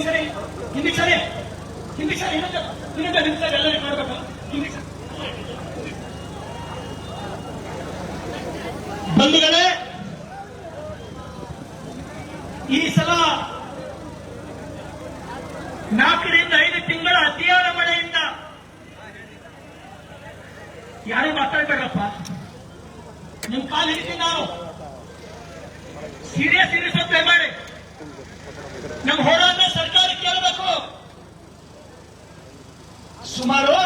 ಹಿಂದಿಗೆ ಸರಿ ಹಿಂದಿಗೆ ಸರಿ ಹಿಂದಿಗೆ ಸರಿ ಇನ್ನೊಂದು ಇನ್ನೊಂದು ನಿಮಿಷ ಎಲ್ಲರಿಗೂ ನೋಡ್ಬೇಕು ಹಿಂದಿಗೆ ಸರಿ. ಬಂಧುಗಳೇ ಈ ಸಲ ನಾಲ್ಕರಿಂದ ಐದು ತಿಂಗಳ ಅತಿಯಾದ ಮಳೆಯಿಂದ ಯಾರು ಮಾತಾಡ್ಬೇಡಪ್ಪ ನಿಮ್ ಕಾಲು ಹಿಡಿತೀನಿ ನಾನು ಸೀರಿಯಸ್ ಸೀರಿಯಸ್ ಅಂತ ಮಾಡಿ ನಮ್ಮ ಹೋರಾಟ ಸರ್ಕಾರ ಕೇಳಬೇಕು ಸುಮಾರು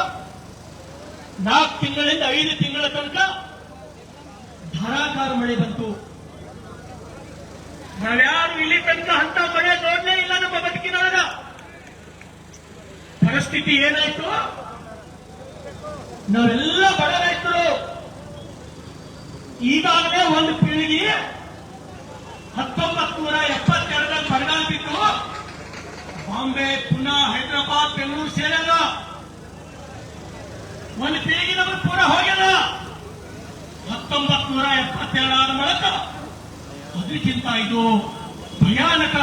ನಾಲ್ಕು ತಿಂಗಳಿಂದ ಐದು ತಿಂಗಳ ತನಕ ಧಾರಾಕಾರ ಮಳೆ ಬಂತು. ನಾವ್ಯಾರು ಇಲ್ಲಿ ತನಕ ಅಂತ ಮಳೆ ನೋಡ್ಲೇ ಇಲ್ಲ ನಮ್ಮ ಬದುಕಿನೊಳಗ. ಪರಿಸ್ಥಿತಿ ಏನಾಯ್ತು? ನಾವೆಲ್ಲ ಬಡ ರೈತರು ಈಗಾಗಲೇ ಒಂದು ಪೀಳಿಗೆ ಹತ್ತೊಂಬತ್ತು ನೂರ ಎಪ್ಪತ್ತೆರಡರ ಬರಗಾಲ ಬಿತ್ತು ಬಾಂಬೆ, ಪುನಾ, ಹೈದರಾಬಾದ್, ಬೆಂಗಳೂರು ಸೇರಲ್ಲ ಒಂದು ಪೀಳಿಗೆ ನಮಗೆ ಪೂರ ಹೋಗ್ಯದ. ಹತ್ತೊಂಬತ್ತು ನೂರ ಎಪ್ಪತ್ತೆರಡಾದ ಮೂಲಕ ಅದಕ್ಕಿಂತ ಇದು ಭಯಾನಕ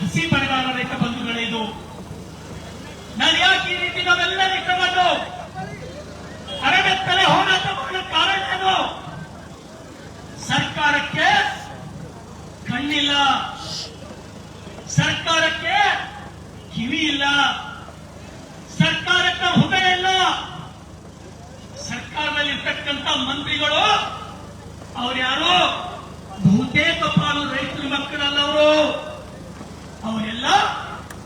ಹಸಿ ಬರಗಾಲ ರೈತ ಬಂಧುಗಳೇ ಇದು ನಾನು ಯಾಕೆ ಈ ರೀತಿ ನಾವೆಲ್ಲ ಇಟ್ಟುಕೊಂಡು ಅರಣ್ಯತ್ತಲೆ ಹೋರಾಟ ಮಾಡಲು ಕಾರಣ ಏನು? ಸರ್ಕಾರಕ್ಕೆ ಕಣ್ಣಿಲ್ಲ. ಸರ್ಕಾರಕ್ಕೆ ಕಿವಿ ಇಲ್ಲ ಸರ್ಕಾರಕ್ಕೆ ಹೃದಯ ಇಲ್ಲ. ಸರ್ಕಾರದಲ್ಲಿ ಮಂತ್ರಿಗಳು, ಅವ್ರು ಯಾರು? ಬಹುತೇಕ ಪಾಲು ರೈತರ ಮಕ್ಕಳಲ್ಲ ಅವರು ಅವರೆಲ್ಲ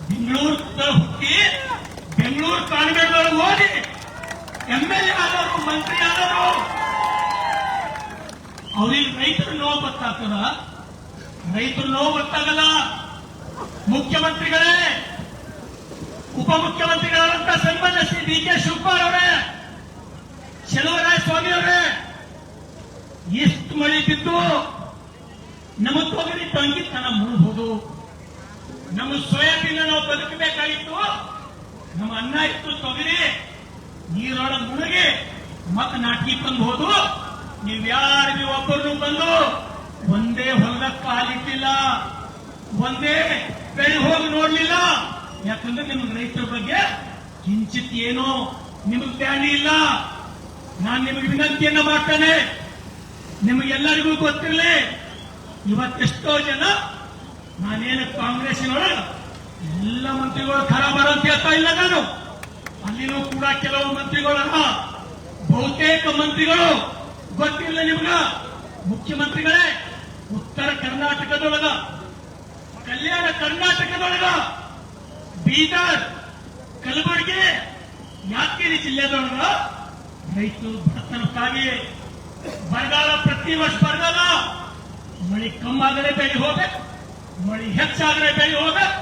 ಬೆಂಗಳೂರು ಹುಟ್ಟಿ ಬೆಂಗಳೂರು ಕಾಣಬೇಕು ಓದಿ ಎಂ ಎಲ್ ಎ ಆದವರು, ಮಂತ್ರಿ ಆದವರು. ಅವ್ರಿಗೆ ರೈತರ ನೋವು ಗೊತ್ತಾಗ್ತದ? ರೈತರ ನೋವು ಗೊತ್ತಾಗಲ್ಲ. ಮುಖ್ಯಮಂತ್ರಿಗಳೇ ಉಪಮುಖ್ಯಮಂತ್ರಿಗಳಾದಂತ ಸಂಬಂಧಿಸಿ ಡಿ ಕೆ ಶಿವಕುಮಾರ್ ಅವರೇ ಚೆಲುವರಾಯ ಸ್ವಾಮಿ ಅವರೇ ಎಷ್ಟು ಮಳೆ ಬಿದ್ದು ನಮ್ಮ ತೊಗರಿ ತಂಗಿತನ ಮುಳುಬಹುದು ನಮ್ಮ ಸೋಯಾಬೀನ್ ನಾವು ಬದುಕಬೇಕಾಗಿತ್ತು. ನಮ್ಮ ಅನ್ನ ಇತ್ತು ತೊಗರಿ ನೀರೊಳ ಮುಳುಗಿ ಮತ್ತ ನಾಟಿ ಬಂದು ನೀವ್ ಯಾರಿಗೂ ಒಬ್ಬರು ಬಂದು ಒಂದೇ ಹೊಲದ ಕಾಲಿಟ್ಟಿಲ್ಲ ಒಂದೇ ಬೆಳೆ ಹೋಗಿ ನೋಡ್ಲಿಲ್ಲ. ಯಾಕಂದ್ರೆ ನಿಮ್ಗೆ ರೈತರ ಬಗ್ಗೆ ಕಿಂಚಿತ್ ಏನೋ ನಿಮಗ್ ಬ್ಯಾನಿ ಇಲ್ಲ. ನಾನು ನಿಮಗೆ ವಿನಂತಿಯನ್ನ ಮಾಡ್ತೇನೆ. ನಿಮಗೆಲ್ಲರಿಗೂ ಗೊತ್ತಿರಲಿ ಇವತ್ತೆಷ್ಟೋ ಜನ ನಾನೇನು ಕಾಂಗ್ರೆಸ್ಸಿನೊಳಗ ಎಲ್ಲ ಮಂತ್ರಿಗಳು ಖರಾಬರ ಅಂತ ಹೇಳ್ತಾ ಇಲ್ಲ ನಾನು. ಅಲ್ಲಿನೂ ಕೂಡ ಕೆಲವು ಮಂತ್ರಿಗಳನ್ನ ಬಹುತೇಕ ಮಂತ್ರಿಗಳು ಗೊತ್ತಿಲ್ಲ ನಿಮ್ಗ. ಮುಖ್ಯಮಂತ್ರಿಗಳೇ, ಉತ್ತರ ಕರ್ನಾಟಕದೊಳಗ, ಕಲ್ಯಾಣ ಕರ್ನಾಟಕದೊಳಗ, ಬೀದರ್, ಕಲಬುರಗಿ, ಯಾದಗಿರಿ ಜಿಲ್ಲೆದೊಳಗ ರೈತರು ಬಡತನಕ್ಕಾಗಿ ಬರಗಾಲ ಪ್ರತಿ ವರ್ಷ ಬರಗಾಲ. ಮಳಿ ಕಮ್ಮಾದರೆ ಬೆಳೆ ಹೋಗಬೇಕು. ಮಳಿ ಹೆಚ್ಚಾದರೆ ಬೆಳೆ ಹೋಗ್ಬೇಕು.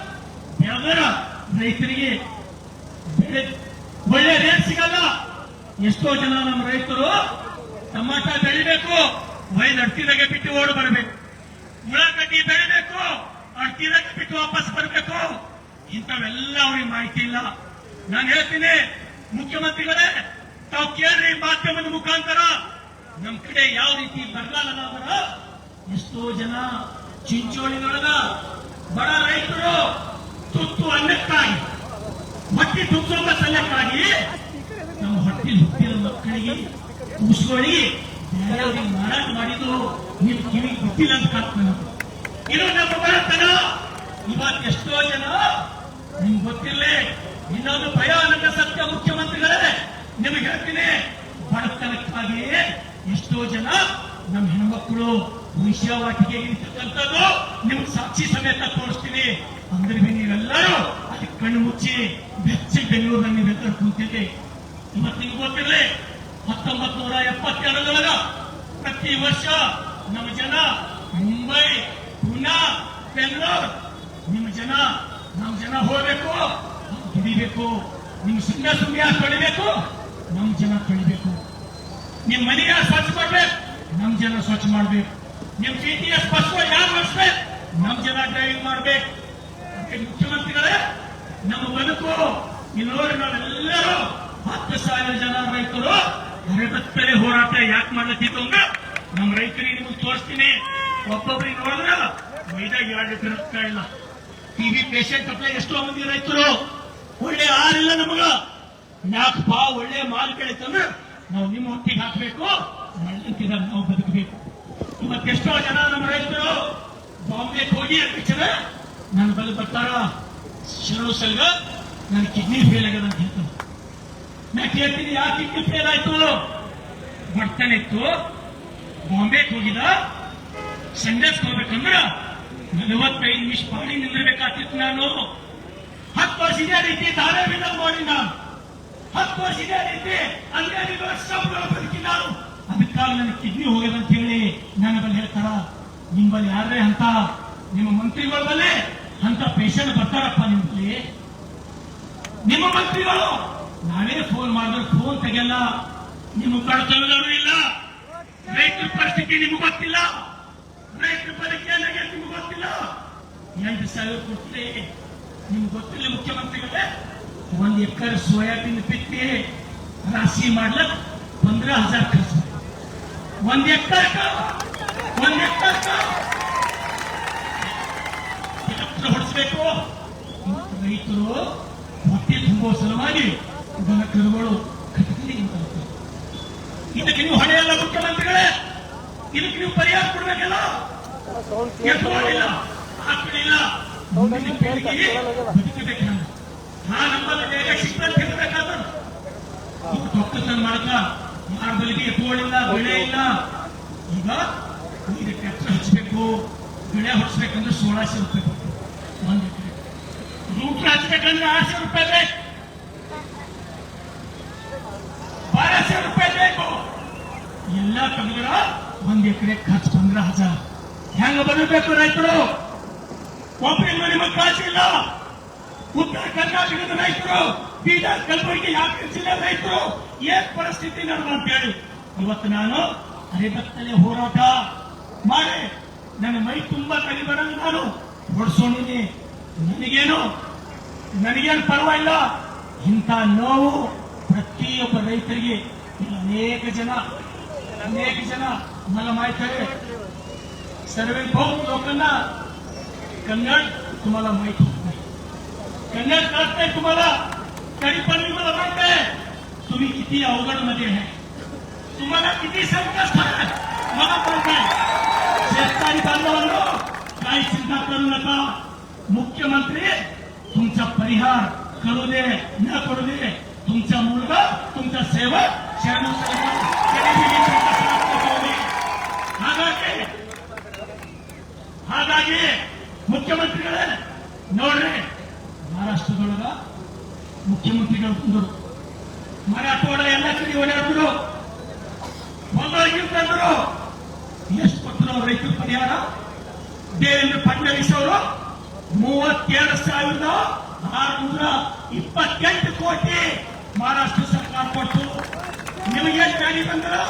ಬೆಳೆದರ ರೈತರಿಗೆ ಬೆಳೆ ಒಳ್ಳೆ ರೇಟ್ ಸಿಗಲ್ಲ. ಎಷ್ಟೋ ಜನ ನಮ್ಮ ರೈತರು ಟಮಾಟ ಬೆಳಿಬೇಕು ವೈನ್ ಅಡ್ತಿದಾಗೆ ಬಿಟ್ಟು ಓಡ್ ಬರಬೇಕು. ಉಳ್ಳಾಗಡ್ಡಿ ಬೆಳಿಬೇಕು ಅಡ್ತಿದಾಗೆ ಬಿಟ್ಟು ವಾಪಸ್ ಬರಬೇಕು. ಇಂಥವೆಲ್ಲ ಅವ್ರಿಗೆ ಮಾಹಿತಿ ಇಲ್ಲ. ನಾನು ಹೇಳ್ತೀನಿ, ಮುಖ್ಯಮಂತ್ರಿಗಳೇ ತಾವು ಕೇಳ್ರಿ ಮಾಧ್ಯಮದ ಮುಖಾಂತರ. ನಮ್ ಕಡೆ ಯಾವ ರೀತಿ ಬರಗಾಲ ಅದರ ಎಷ್ಟೋ ಜನ ಚಿಂಚೋಳಿನೊಳಗ ಬಡ ರೈತರು ತುತ್ತು ಅನ್ನಕ್ಕಾಗಿ, ಹೊಟ್ಟೆ ತುತ್ತೋಗ ಸಲ್ಲಕ್ಕಾಗಿ ನಮ್ಮ ಹೊಟ್ಟೆ ಹುಟ್ಟಿದ ಮಕ್ಕಳಿಗೆ ಉಸ್ಕೊಳ್ಳಿ ಮಾರಾಟ ಮಾಡಿದ್ರು ನಿಮ್ ಕಿವಿ ಗೊತ್ತಿಲ್ಲ ಅಂತ ಕಾಣ್ತಾನೆ ಇದು ನಮ್ಮ ಬಡತನ ಇವತ್ತೆಷ್ಟೋ ಜನ ನಿಮ್ಗೆ ಗೊತ್ತಿರಲಿ ಇನ್ನೊಂದು ಭಯಾನಕ ಸತ್ಯ ಮುಖ್ಯಮಂತ್ರಿಗಳೇ ನಿಮಗೆ ಹೇಳ್ತೀನಿ ಬಡತನಕ್ಕಾಗಿ ಎಷ್ಟೋ ಜನ ನಮ್ಮ ಹೆಣ್ಮಕ್ಳು ವೈಶ್ಯವಾಟಿಗೆ ಇರ್ತಕ್ಕಂಥದ್ದು ನಿಮ್ಗೆ ಸಾಕ್ಷಿ ಸಮೇತ ತೋರಿಸ್ತೀನಿ. ಅಂದ್ರೆ ನೀವೆಲ್ಲರೂ ಅದಕ್ಕೆ ಕಣ್ಣು ಮುಚ್ಚಿ ಬೆಚ್ಚಿ ಬೆಂಗಳೂರಿನಲ್ಲಿ ನೀವೆಲ್ಲರೂ ಕುಂತಿದ್ದೆ. ಇವತ್ತು ನಿಮ್ಗೆ ಗೊತ್ತಿರಲಿ ಹತ್ತೊಂಬತ್ ನೂರ ಎಪ್ಪತ್ತೆರಡರೊಳಗ ಪ್ರತಿ ವರ್ಷ ನಮ್ಮ ಜನ ಮುಂಬೈ ಪುನಾ ಬೆಂಗಳೂರು, ನಿಮ್ಮ ಜನ ನಮ್ಮ ಜನ ಹೋಗ್ಬೇಕು ದುಡಿಬೇಕು. ನಿಮ್ ಸುಮ್ಮನೆ ಸುಮ್ಮನೆ ಕಳಿಬೇಕು ನಮ್ಮ ಜನ ಕಳಿಬೇಕು ನಿಮ್ಮ ಮನೆ ಯಾರು ಸ್ವಚ್ಛ ಮಾಡ್ಬೇಕು? ನಮ್ಮ ಜನ ಸ್ವಚ್ಛ ಮಾಡ್ಬೇಕು. ನಿಮ್ ಟಿಟಿಎಸ್ ಬಸ್ ಯಾರು ನಡೆಸ್ಬೇಕು ನಮ್ ಜನ ಡ್ರೈವಿಂಗ್ ಮಾಡ್ಬೇಕು. ಮುಖ್ಯಮಂತ್ರಿಗಳೇ, ನಮ್ಮ ಬದುಕು ಇಲ್ಲಿ ನಾವೆಲ್ಲರೂ ಹತ್ತು ಸಾವಿರ ಜನ ರೈತರು ಬೆಳೆ ಹೋರಾಟ ಯಾಕೆ ಮಾಡ್ಲತ್ತಿತ್ತು ಅಂದ್ರೆ ನಮ್ಮ ರೈತರಿಗೆ ನಿಮಗೆ ತೋರಿಸ್ತೀನಿ. ಒಬ್ಬೊಬ್ಬರಿಗೆ ನೋಡಿದ್ರ ಮೈದಾಗ ಎರಡು ತಿರುಗ್ತಾ ಇಲ್ಲ. ಟಿವಿ ಪೇಷಂಟ್ ಅಪ್ಲೈ ಎಷ್ಟೋ ಮಂದಿ ರೈತರು, ಒಳ್ಳೆ ಆರಿಲ್ಲ ನಮಗ. ಯಾಕಪ್ಪ ಒಳ್ಳೆ ಮಾಲ್ ಬೆಳೀತಂದ್ರೆ ನಾವು ನಿಮ್ಮ ಒಟ್ಟಿಗೆ ಹಾಕಬೇಕು ಮಳ್ಳಂತಿದ ನಾವು ಬದುಕಬೇಕು. ಇವತ್ತೆಷ್ಟೋ ಜನ ನಮ್ಮ ರೈತರು ಬಾಂಬೆಗೆ ಹೋಗಿ ಅಧ್ಯಕ್ಷರ ನನ್ನ ಬಳಿ ಬರ್ತಾರ? ಶಿರೋ ಸಲ್ಗ ನನ್ನ ಕಿಡ್ನಿ ಫೇಲ್ ಆಗ್ಯದ ಅಂತ ಹೇಳ್ತಾರೆ. ನಾ ಕೇಳ್ತೀನಿ ಯಾವ ಕಿಡ್ನಿ ಫೇಲ್ ಆಯ್ತು? ಇತ್ತು. ಬಾಂಬೆಗೆ ಹೋಗಿದ. ಸಂಡೇಸ್ ಹೋಗ್ಬೇಕಂದ್ರ ನಲವತ್ತೈದು ನಿಮಿಷ ಪಾಡಿ ನಿಂದಿರ್ಬೇಕಾಗ್ತಿತ್ತು ನಾನು. ಹತ್ತು ವರ್ಷ ಇದೇ ರೀತಿ ಧಾರೆ ಬಿದ್ದ ಮಾಡಿ ನಾನು ಹತ್ತು ವರ್ಷ ಇದೇ ರೀತಿ ಅಲ್ಲೇ ಸ್ಟಾಪ್ಗಳು ಬದುಕಿ ನಾನು. ಅದಕ್ಕಾಗಿ ನನ್ನ ಕಿಡ್ನಿ ಹೋಗ್ಯದ ಅಂತ ಹೇಳಿ ನನ್ನ ಬಲ್ಲಿ ಹೇಳ್ತಾರ ನಿಮ್ಮಲ್ಲಿ ಯಾರೇ ಅಂತ? ನಿಮ್ಮ ಮಂತ್ರಿಗಳ ಬಲ್ಲಿ ಅಂತ ಪೇಷಂಟ್ ಬರ್ತಾರಪ್ಪ ನಿಮ್ಮಲ್ಲಿ ನಿಮ್ಮ ಮಂತ್ರಿಗಳು ನಾನೇ ಫೋನ್ ಮಾಡಿದ್ರೆ ಫೋನ್ ತೆಗೆಯಲ್ಲ. ನಿಮ್ಮ ಕಡತನದವರು ಇಲ್ಲ. ರೈತರ ಪರಿಸ್ಥಿತಿ ನಿಮ್ಗೆ ಗೊತ್ತಿಲ್ಲ. ರೈತರ ಪರಿಸ್ಥಿತಿ ನಿಮ್ಗೆ ಗೊತ್ತಿಲ್ಲ. ಎಂಟು ಸಾವಿರ ಕೊಡ್ತೀರಿ ನಿಮ್ಗೆ ಗೊತ್ತಿಲ್ಲ ಮುಖ್ಯಮಂತ್ರಿಗಳೇ. ಒಂದ್ ಎಕರೆ ಸೋಯಾಬೀನ್ ಬಿತ್ತಿ ರಾಶಿ ಮಾಡ್ಲಕ್ ಪಂದ್ರ ಹಜಾರ್ ಖರ್ಚು. ಒಂದ್ ಎಕ್ಟರ್ ಒಂದ್ ಎಕ್ಟರ್ ಹೊಡಿಸ್ಬೇಕು. ರೈತರು ಹೊಟ್ಟೆ ತುಂಬುವ ಸಲುವಾಗಿ ದನ ಕರುಗಳು. ಇದಕ್ಕೆ ನೀವು ಹೊಣೆಯಲ್ಲ ಮುಖ್ಯಮಂತ್ರಿಗಳೇ ಇದಕ್ಕೆ ನೀವು ಪರಿಹಾರ ಕೊಡ್ಬೇಕಲ್ಲ? ಪೀಳಿಗೆಗೆ ಬದುಕಬೇಕು ನಾ ನಮ್ಮಲ್ಲಿ ಶಿಕ್ಷಣ ತಿನ್ನಬೇಕಾದ್ರೆ ದೊಡ್ಡತನ ಮಾಡಕ ಯಾರ ಬಳಿಗೆ ಎತ್ತುಗಳಿಲ್ಲ ಬೆಳೆ ಇಲ್ಲ. ಈಗ ಈಗ ಟ್ರ್ಯಾಕ್ಟರ್ ಹಚ್ಚಬೇಕು, ಬೆಳೆ ಹೊಡಿಸ್ಬೇಕಂದ್ರೆ ಸೋಳಾಶಿ ರೂಪಾಯಿ ಬೇಕು ಒಂದು ಎಕರೆ ರೂಟ್ ಹಚ್ಬೇಕಂದ್ರೆ ಆರ್ಶೆ ರೂಪಾಯಿ ಬೇಕು ಬಾರಶೆ ರೂಪಾಯಿ ಬೇಕು ಎಲ್ಲ ತೆಗೆದ್ರ ಒಂದ್ ಎಕರೆ ಖರ್ಚು ಪಂದ್ರ ಹಜಾರ್ ಹೆಂಗ ಬರಬೇಕು ರೈತರು? ಒಬ್ಬರಿಂದ ನಿಮಗೆ ಕಾಸಿಲ್ಲ ಉತ್ತರ ಕರ್ನಾಟಕದ ರೈತರು. ಬೀದರ್ ಕಲಬುರಗಿ ಯಾಕೆ ಜಿಲ್ಲೆ ರೈತರು ಏನ್ ಪರಿಸ್ಥಿತಿ ನಡೆದ ಅಂತ ಹೇಳಿ ಇವತ್ತು ನಾನು ಅರೆಬತ್ತಲೆ ಹೋರಾಟ ಮಾಡಿ ನನ್ನ ಮೈ ತುಂಬಾ ಕಲಿ ಬರಲ್ಲ ನಾನು ಹೊಡ್ಸೋಣಿನಿ ನನಗೇನು ನನಗೇನು ಪರವಾಗಿಲ್ಲ ಇಂಥ ನೋವು ಪ್ರತಿಯೊಬ್ಬ ರೈತರಿಗೆ ಇಲ್ಲಿ ಅನೇಕ ಜನ ಅನೇಕ ಜನ मला माहित आहे सर्व बहुत लोकांना कन्नड तुम्हाला माहित होत नाही कन्नड कळत नाही तुम्हाला तरी पण मी मला माहित आहे तुम्ही किती अवघड मध्ये आहे तुम्हाला किती संकट आहे मला माहित आहे शेतकरी बांधवांनो काही चिंता करू नका मुख्यमंत्री तुमचा परिहार करू दे न करू दे तुमचा मुलगा तुमचा सेवक शरणू सलमान कधीही तुमचा साथ करू दे. ಹಾಗಾಗಿ ಹಾಗಾಗಿ ಮುಖ್ಯಮಂತ್ರಿಗಳೇ ನೋಡ್ರಿ ಮಹಾರಾಷ್ಟ್ರದೊಳಗ ಮುಖ್ಯಮಂತ್ರಿಗಳು ಬಂದರು. ಮರಾಠವಾಡ ಎಲ್ಲ ಕಡೆ ಓಡಾಡಿದ್ರು ಬಂದೋಗಿರ್ತಂದ್ರು ಎಷ್ಟು ಕೊಟ್ಟರು ರೈತರು ಪರಿಹಾರ? ದೇವೇಂದ್ರ ಫಡ್ನವೀಸ್ ಅವರು ಮೂವತ್ತೆರಡು ಸಾವಿರದ ಆರುನೂರ ಇಪ್ಪತ್ತೆಂಟು ಕೋಟಿ ಮಹಾರಾಷ್ಟ್ರ ಸರ್ಕಾರ ಕೊಟ್ಟು ನಿಮಗೆ ಗಾಡಿ ಬಂದರು?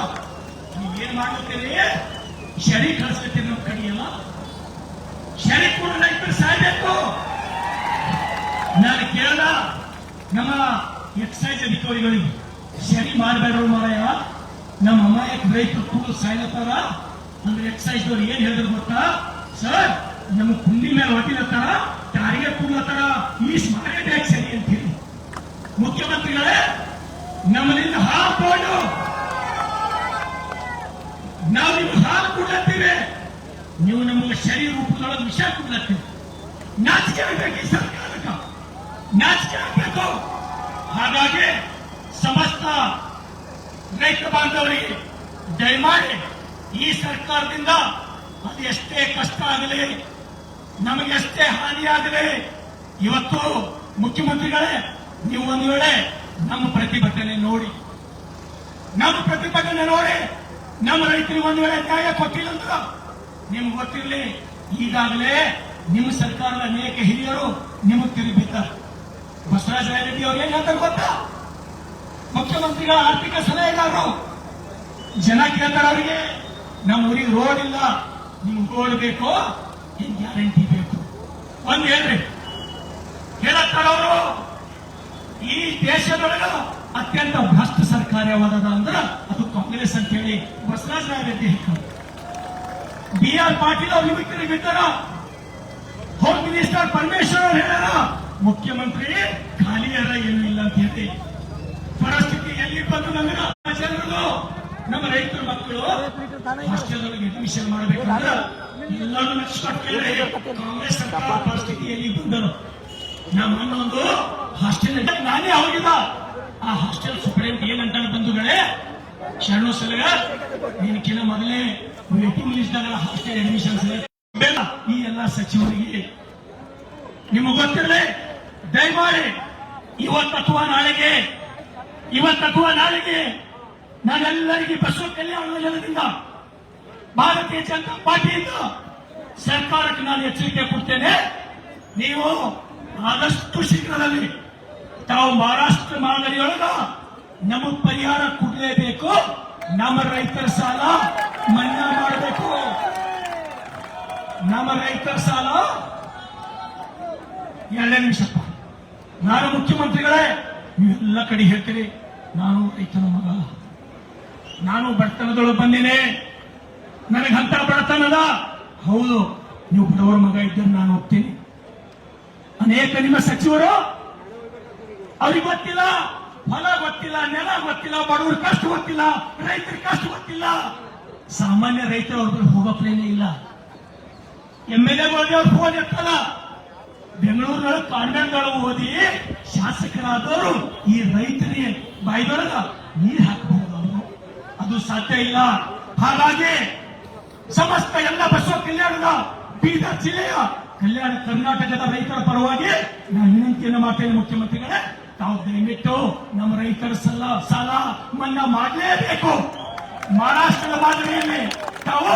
ನೀವೇನ್ ಮಾಡ್ತೀರಿ ಶರಿ ಕಳಿಸ್ತೀರಿ ನಮ್ಮ ಕಡೆಯಲ್ಲ ಶರಿ ಕೂಡ ರೈತರು ಸಾಯ್ಬೇಕು. ನಾನು ಕೇಳ್ದ ನಮ್ಮ ಎಕ್ಸೈಸ್ ಅಧಿಕಾರಿಗಳಿಗೆ ಸರಿ ಮಾಡಬೇಡ್ರು ಮಾರಾಯ. ನಮ್ಮ ಅಮಾಯಕ ರೈತರು ಕೂಡ ಸಾಯ್ಲತ್ತಾರ? ಅಂದ್ರೆ ಎಕ್ಸೈಸ್ ಅವ್ರು ಏನ್ ಹೇಳಿದ್ರು ಗೊತ್ತಾ? ಸರ್, ನಮ್ಮ ಕುಂಡಿ ಮೇಲೆ ಹೊಟ್ಟಿಲತ್ತಾರ ಯಾರಿಗೆ ಕೂಡ್ಲತ್ತಾರ ಈ ಸ್ಮಾರಕ ಸರಿ ಅಂತ ಹೇಳಿ. ಮುಖ್ಯಮಂತ್ರಿಗಳೇ, ನಮ್ಮಲ್ಲಿಂದ ಹಾಲು ತಗೊಂಡು. ನಾವು ನಿಮ್ಗೆ ಹಾಲು ಕೊಡ್ಲತ್ತೀವಿ. ನೀವು ನಮಗೆ ಶರೀರ ರೂಪದೊಳಗೆ ವಿಷ ಕೊಡ್ಲತ್ತೀವಿ ನಾಚಿಕೆ ಆಗ್ಬೇಕು ಈ ಸರ್ಕಾರಕ್ಕೆ ನಾಚಿಕೆ ಆಗಬೇಕು ಹಾಗಾಗಿ ಸಮಸ್ತ ರೈತ ಬಾಂಧವರಿಗೆ ದಯಮಾಡಿ ಈ ಸರ್ಕಾರದಿಂದ ಅದು ಎಷ್ಟೇ ಕಷ್ಟ ಆಗಲಿ, ನಮಗೆ ಎಷ್ಟೇ ಹಾನಿಯಾಗಲಿ ಇವತ್ತು ಮುಖ್ಯಮಂತ್ರಿಗಳೇ, ನೀವು ಒಂದು ವೇಳೆ ನಮ್ಮ ಪ್ರತಿಭಟನೆ ನೋಡಿ. ನಮ್ಮ ಪ್ರತಿಭಟನೆ ನೋಡಿ, ನಮ್ಮ ರೈತರಿಗೆ ಒಂದು ವೇಳೆ ನ್ಯಾಯ ಕೊಟ್ಟಿಲ್ಲ ಅಂತ ನಿಮ್ಗೆ ಗೊತ್ತಿರಲಿ, ಈಗಾಗಲೇ ನಿಮ್ಮ ಸರ್ಕಾರದ ಅನೇಕ ಹಿರಿಯರು ನಿಮಗೆ ತಿರುಗಿದ್ದಾರೆ ಬಸವರಾಜ ರೆಡ್ಡಿ ಅವ್ರು ಏನ್ ಹೇಳ್ತಾರೆ ಗೊತ್ತಾ? ಮುಖ್ಯಮಂತ್ರಿಗಳ ಆರ್ಥಿಕ ಸಲಹೆಗಾರರು. ಜನ ಕೇಳ್ತಾರೆ ಅವರಿಗೆ, ನಮ್ಮ ಊರಿಗೆ ರೋಡ್ ಇಲ್ಲ ನಿಮ್ಗೆ ರೋಡ್ ಬೇಕು ಏನ್ ಗ್ಯಾರಂಟಿ ಬೇಕು. ಒಂದ್ ಹೇಳ್ರಿ. ಹೇಳತ್ತಾರ ಈ ದೇಶದೊಳಗ ಅತ್ಯಂತ ಭ್ರಷ್ಟ ಸರ್ಕಾರ ಯಾವ್ದದ ಅಂದ್ರ ಅದು ಕಾಂಗ್ರೆಸ್ ಅಂತ ಹೇಳಿ ಬಸವರಾಜ ರೆಡ್ಡಿ ಹೇಳ್ತಾರೆ. ಬಿ ಆರ್ ಪಾಟೀಲ್ ಅವ್ರು ಯುವಕರಿಗೆ ಬಿದ್ದಾರ ಹೋಮ್ ಮಿನಿಸ್ಟರ್ ಪರಮೇಶ್ವರ್ ಅವ್ರು ಹೇಳ್ಯಾರ ಮುಖ್ಯಮಂತ್ರಿ ಖಾಲಿ ಅದ ಏನೂ ಇಲ್ಲ ಅಂತ ಹೇಳಿ ಪರಿಸ್ಥಿತಿ ಎಲ್ಲಿ ಬಂದು ನಮಗ ನಮ್ಮ ರೈತರ ಮಕ್ಕಳು ಹಾಸ್ಟೆಲ್ ಒಳಗೆ ಅಡ್ಮಿಷನ್ ಮಾಡಬೇಕಂದ್ರೆ ಎಲ್ಲರೂ ಕೇಳಿ ಕಾಂಗ್ರೆಸ್ ಸರ್ಕಾರ ಪರಿಸ್ಥಿತಿ ಎಲ್ಲಿ ಬಂದರು ನಮ್ಮ ಒಂದು ಹಾಸ್ಟೆಲ್ ನಾನೇ ಹೋಗಿದ್ದ ಆ ಹಾಸ್ಟೆಲ್ ಸುಪ್ರೀಂ ಏನಂತ ಬಂಧುಗಳೇ? ಶರಣು ಸಲಗ ನೀನಕ್ಕಿಂತ ಮೊದಲೇ ವೇಟಿಂಗ್ ಲಿಸ್ಟ್ ಹಾಸ್ಟೆಲ್ ಅಡ್ಮಿಷನ್ ಈ ಎಲ್ಲ ಸಚಿವರಿಗೆ ನಿಮಗೆ ಗೊತ್ತಿರಲಿ? ದಯಮಾಡಿ ಇವತ್ತು ಅಥವಾ ನಾಳೆಗೆ, ಇವತ್ತು ಅಥವಾ ನಾಳೆಗೆ ನಾನೆಲ್ಲರಿಗೆ ಬಸವ ಕಲ್ಯಾಣ ಯೋಜನೆಯಿಂದ ಭಾರತೀಯ ಜನತಾ ಪಾರ್ಟಿಯಿಂದ ಸರ್ಕಾರಕ್ಕೆ ನಾನು ಎಚ್ಚರಿಕೆ ಕೊಡ್ತೇನೆ. ನೀವು ಆದಷ್ಟು ಶೀಘ್ರದಲ್ಲಿ ತಾವು ಮಹಾರಾಷ್ಟ್ರ ಮಾದರಿಯೊಳಗ ನಮಗೆ ಪರಿಹಾರ ಕೊಡಲೇಬೇಕು. ನಮ್ಮ ರೈತರ ಸಾಲ ಮನ್ನಾ ಮಾಡಬೇಕು. ನಮ್ಮ ರೈತರ ಸಾಲ ಎರಡನೇ ನಿಮಿಷಪ್ಪ ನಾನು ಮುಖ್ಯಮಂತ್ರಿಗಳೇ, ನೀವೆಲ್ಲ ಕಡೆ ಹೇಳ್ತೀರಿ, ನಾನು ರೈತನ ಮಗ. ನಾನು ಬಡತನದೊಳಗೆ ಬಂದಿನಿ. ನನಗೆ ಹಂತ ಬಡತನದ. ಹೌದು, ನೀವು ಬಡವರ ಮಗ ಇದ್ದರೆ ನಾನು ಹೋಗ್ತೀನಿ. ಅನೇಕ ನಿಮ್ಮ ಸಚಿವರು, ಅವ್ರಿಗೆ ಗೊತ್ತಿಲ್ಲ ಹೊಲ ಗೊತ್ತಿಲ್ಲ, ನೆಲ ಗೊತ್ತಿಲ್ಲ ಬಡವ್ರ ಕಷ್ಟ ಗೊತ್ತಿಲ್ಲ ರೈತರ ಕಷ್ಟ ಗೊತ್ತಿಲ್ಲ. ಸಾಮಾನ್ಯ ರೈತರು ಅವ್ರ ಹೋಗೋ ಪ್ಲೇನೇ ಇಲ್ಲ. ಎಂ ಎಲ್ ಎ ಫೋನ್ ಇರ್ತಲ್ಲ ಬೆಂಗಳೂರಿನೊಳಗೆ ಕಾಂಡಗಳು ಓದಿ ಶಾಸಕರಾದವರು ಈ ರೈತರಿಗೆ ಬಾಯ್ದೊಳಗ ನೀರು ಹಾಕಬಹುದು ಅದು ಸಾಧ್ಯ ಇಲ್ಲ. ಹಾಗಾಗಿ ಸಮಸ್ತ ಎಲ್ಲ ಬಸವ ಕಲ್ಯಾಣದ ಬೀದರ್ ಜಿಲ್ಲೆಯ ಕಲ್ಯಾಣ ಕರ್ನಾಟಕದ ರೈತರ ಪರವಾಗಿ ನಾನು ವಿನಂತಿಯನ್ನು ಮಾಡ್ತೇನೆ ಮುಖ್ಯಮಂತ್ರಿಗಳೇ. ತಾವು ದಯವಿಟ್ಟು ನಮ್ಮ ರೈತರ ಸಲ ಸಾಲ ಮನ್ನಾ ಮಾಡಲೇಬೇಕು. ಮಹಾರಾಷ್ಟ್ರದ ಮಾದರಿಯಲ್ಲಿ ತಾವು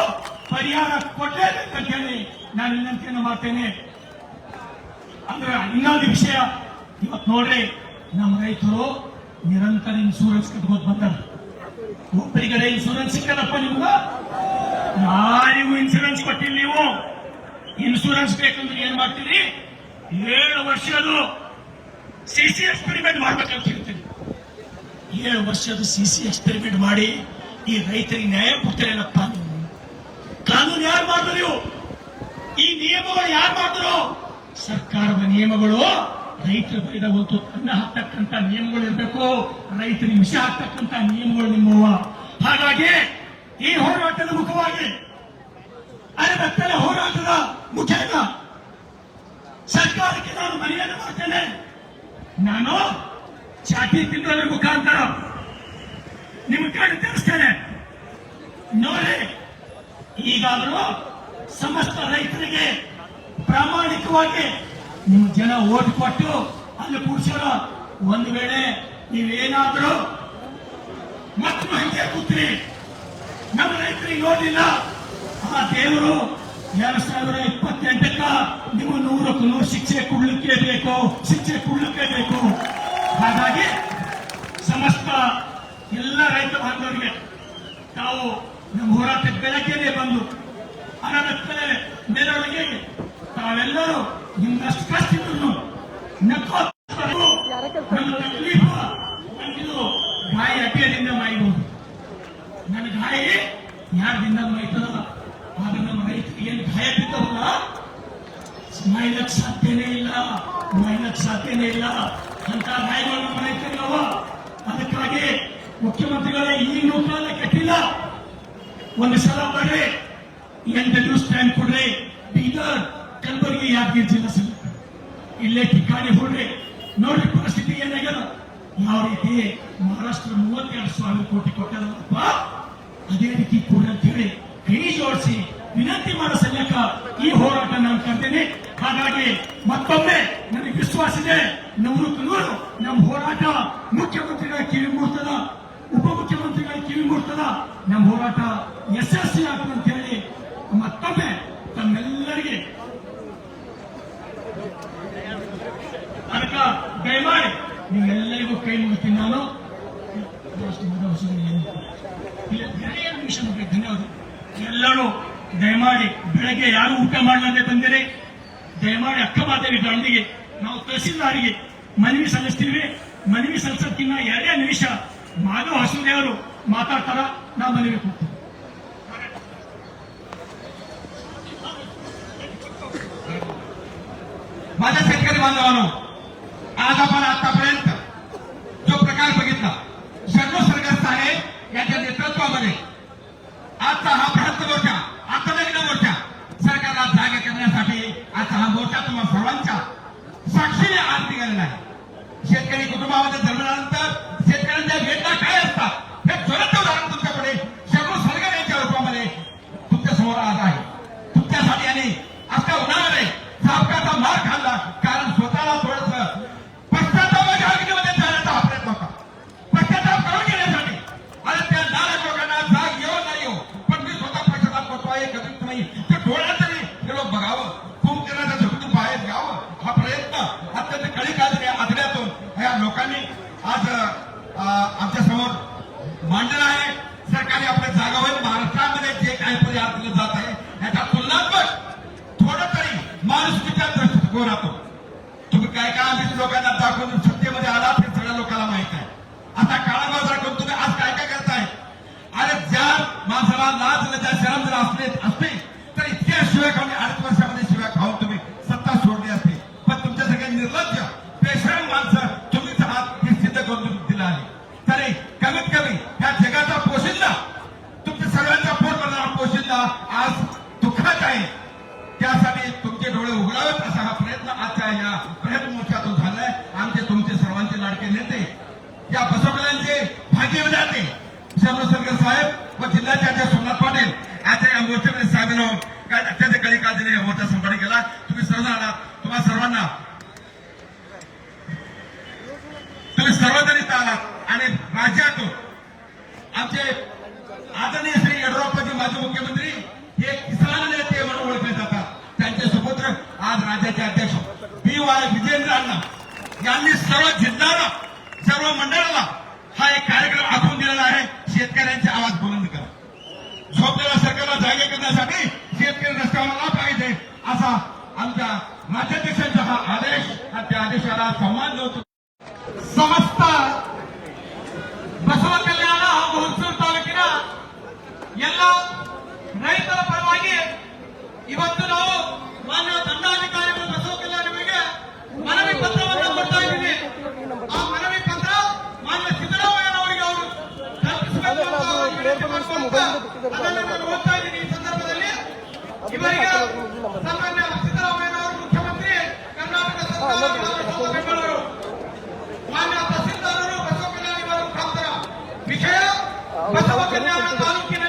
ಪರಿಹಾರ ಕೊಡಲೇಬೇಕಂತ ಹೇಳಿ ನಾನು ವಿನಂತಿಯನ್ನು ಮಾಡ್ತೇನೆ. ಅಂದ್ರೆ ಇನ್ನೊಂದು ವಿಷಯ ಇವತ್ತು ನೋಡ್ರಿ, ನಮ್ಮ ರೈತರು ನಿರಂತರ ಇನ್ಸೂರೆನ್ಸ್ ಕಟ್ಕೋತ ಬಂದಾರ. ಒಬ್ಬರಿಗಡೆ ಇನ್ಸೂರೆನ್ಸ್ ಸಿಕ್ಕದಪ್ಪ ನಿಮ್ಗ? ಯಾರಿಗೂ ಇನ್ಸೂರೆನ್ಸ್ ಕೊಟ್ಟಿಲ್ಲ ನೀವು. ಇನ್ಸೂರೆನ್ಸ್ ಬೇಕಂದ್ರೆ ಏನ್ ಮಾಡ್ತೀರಿ? ಏಳು ವರ್ಷದ್ದು ಸಿ ಸಿ ಎಕ್ಸ್ಪೆರಿಮೆಂಟ್ ಮಾಡ್ಬೇಕಂತ ಹೇಳ್ತೀನಿ. ಏಳು ವರ್ಷದ ಸಿ ಸಿ ಎಕ್ಸ್ಪೆರಿಮೆಂಟ್ ಮಾಡಿ ಈ ರೈತರಿಗೆ ನ್ಯಾಯ ಕೊಡ್ತೀರೇನಪ್ಪ ನೀವು ಕಾನೂನು ಯಾರು ಮಾಡಿದ್ರು ಈ ನಿಯಮಗಳು ಯಾರು ಮಾಡಿದ್ರು? ಸರ್ಕಾರದ ನಿಯಮಗಳು, ರೈತರ ಬೈದ ಹೊತ್ತು ಅನ್ನ ಹಾಕ್ತಕ್ಕಂತ ನಿಯಮಗಳು ಇರಬೇಕು. ರೈತರಿಗೆ ವಿಷ ಹಾಕ್ತಕ್ಕಂತ ನಿಯಮಗಳು ನಿಮ್ಮವ ಹಾಗಾಗಿ ಈ ಹೋರಾಟದ ಮುಖವಾಗಿ ಅರೆ ಹೋರಾಟದ ಮುಖೇನ ಸರ್ಕಾರಕ್ಕೆ ನಾನು ಮನೆಯನ್ನು ಮಾಡ್ತೇನೆ. ನಾನು ಚಾಟಿ ತಿನ್ನೋದ್ರ ಮುಖಾಂತರ ನಿಮ್ ಕಣ್ಣು ತಿಳಿಸ್ತೇನೆ ನೋಡಿ ಈಗಾದರೂ ಸಮಸ್ತ ರೈತರಿಗೆ ಪ್ರಾಮಾಣಿಕವಾಗಿ ನಿಮ್ಮ ಜನ ಓಟ್ ಕೊಟ್ಟು ಅಲ್ಲಿ ಕೂರ್ಸೋಣ ಒಂದು ವೇಳೆ ನೀವೇನಾದರೂ ಮತ್ತು ಹಂಗೆ ಕೂತ್ರಿ. ನಮ್ಮ ರೈತರಿಗೆ ನೋಡಿಲ್ಲ ಆ ದೇವರು ಎರಡ್ ಸಾವಿರದ ಇಪ್ಪತ್ತೆಂಟಕ್ಕ ನಿಮ್ಮ ನೂರಕ್ಕೂ ನೂರು ಶಿಕ್ಷೆ ಕೊಡ್ಲಿಕ್ಕೆ ಬೇಕು, ಶಿಕ್ಷೆ ಕೊಡ್ಲಿಕ್ಕೆ ಬೇಕು. ಹಾಗಾಗಿ ಸಮಸ್ತ ಎಲ್ಲ ರೈತ ಬಾಂಧವರಿಗೆ ತಾವು ನಮ್ಮ ಹೋರಾಟಕ್ಕೆ ಬೆಳಗ್ಗೆನೆ ಬಂದು ಅನಗತ್ಯ ಮೆರವಣಿಗೆಗೆ ತಾವೆಲ್ಲರೂ ನಿಮ್ಮಷ್ಟು ಕಷ್ಟ ಇದ್ರು ನಕ್ಕೋ ನಮ್ಮ ಗಾಯ ಅಡ್ಡಿಯದಿಂದ ಮಾಯಬಹುದು ನನ್ನ ಗಾಯ ಯಾರದಿಂದ ಮಾಯ್ತದಲ್ಲ ನಮ್ಮ ರೈತರಿಗೆ ಏನು ಗಾಯ ಬಿದ್ದವಲ್ಲ? ಮಾಯ್ಲಕ್ ಸಾಧ್ಯನೇ ಇಲ್ಲ ಮಾಯ್ಲಕ್ ಸಾಧ್ಯನೇ ಇಲ್ಲ. ಅಂತ ಗಾಯಗಳು ನಮ್ಮ ರೈತರಿಗವ ಅದಕ್ಕಾಗಿ ಮುಖ್ಯಮಂತ್ರಿಗಳೇ ಈ ಕಾಲ ಕಟ್ಟಿಲ್ಲ ಒಂದು ಸಲ ಬರ್ರಿ ಎಂಟು ದಿವಸ ಟೈಮ್ ಕೊಡ್ರಿ ಬೀದರ್ ಕಲಬುರಗಿ ಯಾದಗಿರಿ ಜಿಲ್ಲಾ ಸಲ ಇಲ್ಲೇ ಠಿಕಾಣಿ ಹೊಡ್ರಿ ನೋಡ್ರಿ ಪರಿಸ್ಥಿತಿ ಏನಾಗ್ಯದ? ಯಾವ ರೀತಿ ಮಹಾರಾಷ್ಟ್ರ ಮೂವತ್ತೆರಡು ಸಾವಿರ ಕೋಟಿ ಕೊಟ್ಟದಪ್ಪ ಅದೇ ರೀತಿ ಕೂಡ ಅಂತ ಹೇಳಿ ಕೈ ಜೋಡಿಸಿ ವಿನಂತಿ ಮಾಡೋ ಸಲಕ ಈ ಹೋರಾಟ ನಾನು ಕರ್ತೇನೆ. ಹಾಗಾಗಿ ಮತ್ತೊಮ್ಮೆ ನನಗೆ ವಿಶ್ವಾಸ ಇದೆ ನೂರಕ್ಕೆ ನೂರು ನಮ್ಮ ಹೋರಾಟ ಮುಖ್ಯಮಂತ್ರಿಗಳ ಕಿವಿ ಮೂಡ್ತದ ಉಪಮುಖ್ಯಮಂತ್ರಿಗಳ ಕಿವಿ ಮೂರ್ತದ ನಮ್ಮ ಹೋರಾಟ ಯಶಸ್ವಿ ಆಗ್ತದೆ ಅಂತ ಹೇಳಿ ಮತ್ತೊಮ್ಮೆ ತಮ್ಮೆಲ್ಲರಿಗೆ ಅದಕ್ಕ ದಯಮಾಡಿ ನೀವೆಲ್ಲರಿಗೂ ಕೈ ಮುಗಿತೀನಿ ನಾನು ಅಷ್ಟು ಭರವಸೆ ಏನು? ಇಲ್ಲ, ಬೇರೆ ಏನು ನಿಮಿಷ ಮುಗಿಲಿ, ಧನ್ಯವಾದ ಎಲ್ಲರೂ ದಯಮಾಡಿ ಬೆಳಗ್ಗೆ ಯಾರು ಊಟ ಮಾಡಲಾರ್ದೆ ಬಂದಿರಿ ದಯಮಾಡಿ ಅಕ್ಕಮಾದೇವಿ ದಂಡಿಗೆ ನಾವು ತಹಸೀಲ್ದಾರಿಗೆ ಮನವಿ ಸಲ್ಲಿಸ್ತೀವಿ ಮನವಿ ಸಲ್ಲಿಸೋದಕ್ಕಿಂತ ಎರಡೇ ನಿಮಿಷ ಮಾಧವ ಹಸುದೇವರು ಮಾತಾಡ್ತಾರ ನಾ ಮನವಿ ಕೊಡ್ತೀವಿ माझ्या शेतकरी बांधवांनो आज आपण आतापर्यंत जो प्रकार बघितला शरणू आहे याच्या नेतृत्वामध्ये आजचा हा भारत मोर्चा आता नवीन मोर्चा सरकारला जागे करण्यासाठी आजचा हा मोर्चा तुम्हा सर्वांच्या साक्षीने आज निघालेला आहे. शेतकरी कुटुंबामध्ये जन्मल्यानंतर आज आमच्यासमोर मांडलं आहे. सरकारने आपल्या जागावर महाराष्ट्रामध्ये जे काही पर्याय दिलं जात आहे याच्या तुलनात्मक थोडं तरी माणुसकीच्या दृष्टिकोनातून. तुम्ही काय काय आम्ही लोकांना दाखवून सत्तेमध्ये आलात हे सगळ्या लोकांना माहीत आहे. आता काळा बाजार करून तुम्ही आज काय काय करताय? अरे ज्या माणसाला लाज लज्जा शरम जर असले असतील प्रयत्न या प्रयत्न मोर्चातून झालाय आमचे तुमचे सर्वांचे लाडके नेते या बसवकल्यांचे भाग्यविधाते विधाते साहेब व जिल्ह्याचे अध्यक्ष सोमनाथ पाटील आजच्या या मोर्चामध्ये सामील होऊन काय अत्यंत कळी काळजीने या मोर्चा संपादन केला. तुम्ही सर्व आलात तुम्हा सर्वांना तुम्ही सर्वजण इथं आलात आणि राज्यातून आमचे आदरणीय श्री येडियुरप्पाजी माजी मुख्यमंत्री हे किसान नेते म्हणून ओळखले जातात. त्यांचे सुपुत्र आज राज्याचे अध्यक्ष बी वाय विजेंद्र अण्णा यांनी सर्व जिल्ह्याला सर्व मंडळाला हा एक कार्यक्रम आखून दिलेला आहे शेतकऱ्यांचे आवाज बुलंद करा झोपलेल्या सरकारला जागे करण्यासाठी शेतकरी रस्त्यावर आला पाहिजे असा आमच्या राज्याध्यक्षांचा हा आदेश आणि त्या आदेशाला सन्मान होतो ಸಮಸ್ತ ಬಸವ ಕಲ್ಯಾಣ ಹಾಗೂ ಹುಣಸೂರು ತಾಲೂಕಿನ ಎಲ್ಲ ರೈತರ ಪರವಾಗಿ ಇವತ್ತು ನಾವು ಮಾನ್ಯ ದಂಡಾಧಿಕಾರಿಗಳು ಅದನ್ನು ನಾನು ಓದ್ತಾ ಇದ್ದೀನಿ. ಈ ಸಂದರ್ಭದಲ್ಲಿ ಇವರಿಗೆ ಸಾಮಾನ್ಯ ಸಿದ್ದರಾಮಯ್ಯನವರು ಮುಖ್ಯಮಂತ್ರಿ ಕರ್ನಾಟಕ ಸರ್ಕಾರ ಹಾಗೂ ಬೆಂಗಳೂರು ಮಾನ್ಯ ತಹಸೀಲ್ದಾರರು ಬಸವ ಕಲ್ಯಾಣ ತಾಲೂಕಿನ ವಿಷಯ. ಬಸವ ಕಲ್ಯಾಣ ತಾಲೂಕಿನಲ್ಲಿ